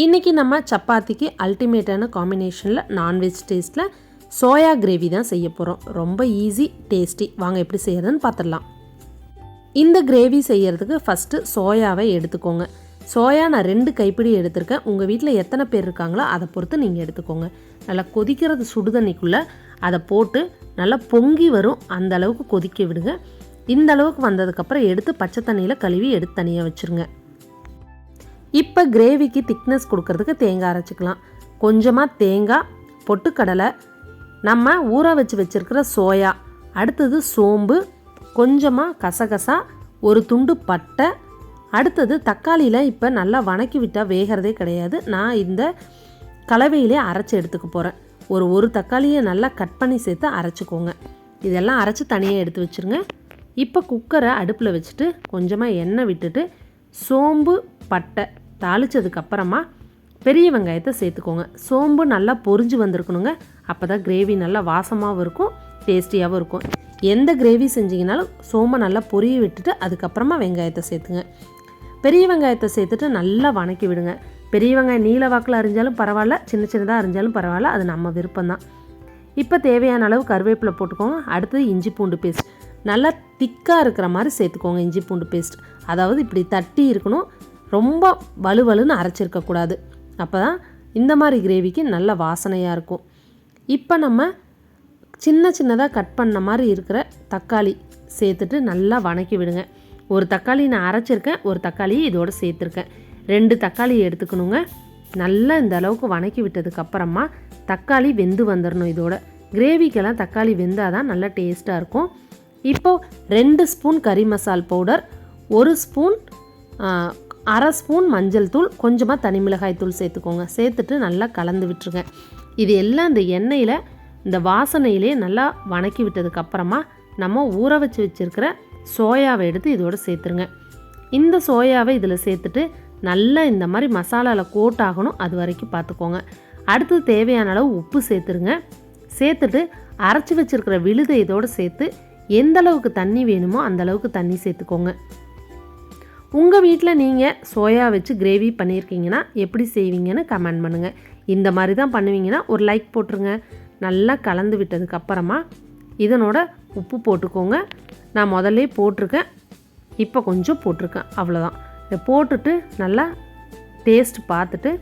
இன்றைக்கி நம்ம சப்பாத்திக்கு அல்டிமேட்டான காம்பினேஷனில் நான்வெஜ் டேஸ்ட்டில் சோயா கிரேவி தான் செய்ய போகிறோம் ரொம்ப ஈஸி டேஸ்டி வாங்க எப்படி செய்கிறதுன்னு பார்த்துடலாம் இந்த கிரேவி செய்கிறதுக்கு ஃபஸ்ட்டு சோயாவை எடுத்துக்கோங்க. சோயா நான் ரெண்டு கைப்பிடி எடுத்திருக்கேன். உங்கள் வீட்டில் எத்தனை பேர் இருக்காங்களோ அதை பொறுத்து நீங்கள் எடுத்துக்கோங்க. நல்லா கொதிக்கிறது சுடுதண்ணிக்குள்ளே அதை போட்டு நல்லா பொங்கி வரும். அந்த அளவுக்கு கொதிக்க விடுங்க. இந்த அளவுக்கு வந்ததுக்கப்புறம் எடுத்து பச்சை தண்ணியில் கழுவி எடுத்து தனியாக வச்சுருங்க. இப்போ கிரேவிக்கு திக்னஸ் கொடுக்கறதுக்கு தேங்காய் அரைச்சிக்கலாம். கொஞ்சமாக தேங்காய் பொட்டுக்கடலை நம்ம ஊற வச்சு வச்சுருக்கிற சோயா அடுத்தது சோம்பு கொஞ்சமாக கசகசா ஒரு துண்டு பட்டை அடுத்தது தக்காளியில் இப்போ நல்லா வணக்கி விட்டால் வேகிறதே கிடையாது. நான் இந்த கலவையிலே அரைச்சி எடுத்துக்க போகிறேன் ஒரு ஒரு தக்காளியை நல்லா கட் பண்ணி சேர்த்து அரைச்சிக்கோங்க. இதெல்லாம் அரைச்சி தனியாக எடுத்து வச்சுருங்க. இப்போ குக்கரை அடுப்பில் வச்சுட்டு கொஞ்சமாக எண்ணெய் விட்டுட்டு சோம்பு பட்டை தாளித்ததுக்கப்புறமா பெரிய வெங்காயத்தை சேர்த்துக்கோங்க. சோம்பு நல்லா பொரிஞ்சு வந்திருக்கணுங்க. அப்போ தான் கிரேவி நல்லா வாசமாகவும் இருக்கும் டேஸ்டியாகவும் இருக்கும். எந்த கிரேவி செஞ்சீங்கனாலும் சோம்பை நல்லா பொரிய விட்டுட்டு அதுக்கப்புறமா வெங்காயத்தை சேர்த்துங்க. பெரிய வெங்காயத்தை சேர்த்துட்டு நல்லா வணக்கி விடுங்க. பெரிய வெங்காயம் நீல வாக்கில் அரிஞ்சாலும் பரவாயில்ல சின்ன சின்னதாக அரிஞ்சாலும் பரவாயில்ல அது நம்ம விருப்பம்தான். இப்போ தேவையான அளவு கருவேப்பிலை போட்டுக்கோங்க. அடுத்தது இஞ்சி பூண்டு பேஸ்ட் நல்லா திக்காக இருக்கிற மாதிரி சேர்த்துக்கோங்க இஞ்சி பூண்டு பேஸ்ட் அதாவது இப்படி தட்டி இருக்கணும் ரொம்ப வலுவலுன்னு அரைச்சிருக்கக்கூடாது. அப்போ தான் இந்த மாதிரி கிரேவிக்கு நல்ல வாசனையாக இருக்கும். இப்போ நம்ம சின்ன சின்னதாக கட் பண்ண மாதிரி இருக்கிற தக்காளி சேர்த்துட்டு நல்லா வணக்கி விடுங்க. ஒரு தக்காளி நான் அரைச்சிருக்கேன் ஒரு தக்காளியை இதோடு சேர்த்துருக்கேன். ரெண்டு தக்காளி எடுத்துக்கணுங்க. நல்லா இந்த அளவுக்கு வணக்கி விட்டதுக்கப்புறமா தக்காளி வெந்து வந்துடணும் இதோட. கிரேவிக்கெல்லாம் தக்காளி வெந்தால் தான் நல்லா டேஸ்ட்டாக இருக்கும். இப்போது ரெண்டு ஸ்பூன் கறி மசால் பவுடர் ஒரு ஸ்பூன் அரை ஸ்பூன் மஞ்சள் தூள் கொஞ்சமாக தனி மிளகாய் தூள் சேர்த்துக்கோங்க. சேர்த்துட்டு நல்லா கலந்து விட்டுருங்க. இது எல்லாம் இந்த எண்ணெயில் இந்த வாசனையிலே நல்லா வணக்கி விட்டதுக்கப்புறமா நம்ம ஊற வச்சு வச்சுருக்கிற சோயாவை எடுத்து இதோட சேர்த்துருங்க. இந்த சோயாவை இதில் சேர்த்துட்டு நல்லா இந்த மாதிரி மசாலாவில் கோட் ஆகணும் அது வரைக்கும் பார்த்துக்கோங்க. அடுத்து தேவையான அளவு உப்பு சேர்த்துருங்க. சேர்த்துட்டு அரைச்சி வச்சுருக்கிற விழுதை இதோடு சேர்த்து எந்த அளவுக்கு தண்ணி வேணுமோ அந்த அளவுக்கு தண்ணி சேர்த்துக்கோங்க. உங்கள் வீட்டில் நீங்கள் சோயா வச்சு கிரேவி பண்ணியிருக்கீங்கன்னா எப்படி செய்வீங்கன்னு கமெண்ட் பண்ணுங்கள் இந்த மாதிரி தான் பண்ணுவீங்கன்னா ஒரு லைக் போட்டுருங்க. நல்லா கலந்து விட்டதுக்கப்புறமா இதனோட உப்பு போட்டுக்கோங்க. நான் முதல்ல போட்டிருக்கேன். இப்போ கொஞ்சம் போட்டிருக்கேன். அவ்வளோதான் இதை போட்டுட்டு நல்லா டேஸ்ட் பார்த்துட்டு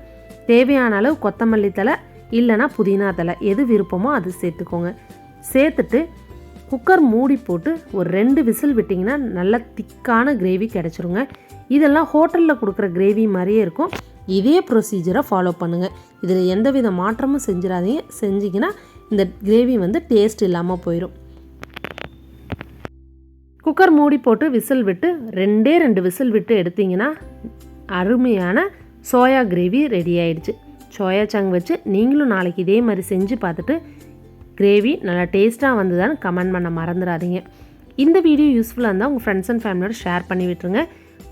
தேவையான அளவு கொத்தமல்லி தலை இல்லைனா புதினா தலை எது விருப்பமோ அது சேர்த்துக்கோங்க. சேர்த்துட்டு குக்கர் மூடி போட்டு ஒரு ரெண்டு விசில் விட்டிங்கன்னா நல்ல திக்கான கிரேவி கிடச்சிருங்க. இதெல்லாம் ஹோட்டலில் கொடுக்குற கிரேவி மாதிரியே இருக்கும். இதே ப்ரொசீஜரை ஃபாலோ பண்ணுங்கள் இதில் எந்த வித மாற்றமும் செஞ்சிடாதீங்க. செஞ்சிங்கன்னா இந்த கிரேவி வந்து டேஸ்ட் இல்லாமல் போயிடும் குக்கர் மூடி போட்டு விசில் விட்டு ரெண்டே ரெண்டு விசில் விட்டு எடுத்திங்கன்னா அருமையான சோயா கிரேவி ரெடி ஆயிடுச்சு. சோயா சங் வச்சு நீங்களும் நாளைக்கு இதே மாதிரி செஞ்சு பார்த்துட்டு கிரேவி நல்லா டேஸ்ட்டாக வந்ததான்னு கமெண்ட் பண்ண மறந்துடாதீங்க. இந்த வீடியோ யூஸ்ஃபுல்லாக இருந்தால் உங்கள் ஃப்ரெண்ட்ஸ் அண்ட் ஃபேமிலியோட ஷேர் பண்ணி விட்டுருங்க.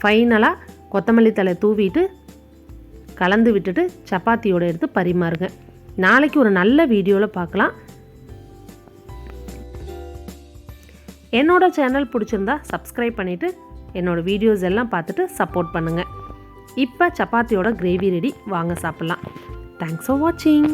ஃபைனலாக கொத்தமல்லி தலை தூவிட்டு கலந்து விட்டுட்டு சப்பாத்தியோடு எடுத்து பரிமாறுங்க. நாளைக்கு ஒரு நல்ல வீடியோவில் பார்க்கலாம். என்னோடய சேனல் பிடிச்சிருந்தா சப்ஸ்கிரைப் பண்ணிவிட்டு என்னோடய வீடியோஸ் எல்லாம் பார்த்துட்டு சப்போர்ட் பண்ணுங்கள் இப்போ சப்பாத்தியோட கிரேவி ரெடி வாங்க சாப்பிட்லாம். தேங்க்ஸ் ஃபார் வாட்சிங்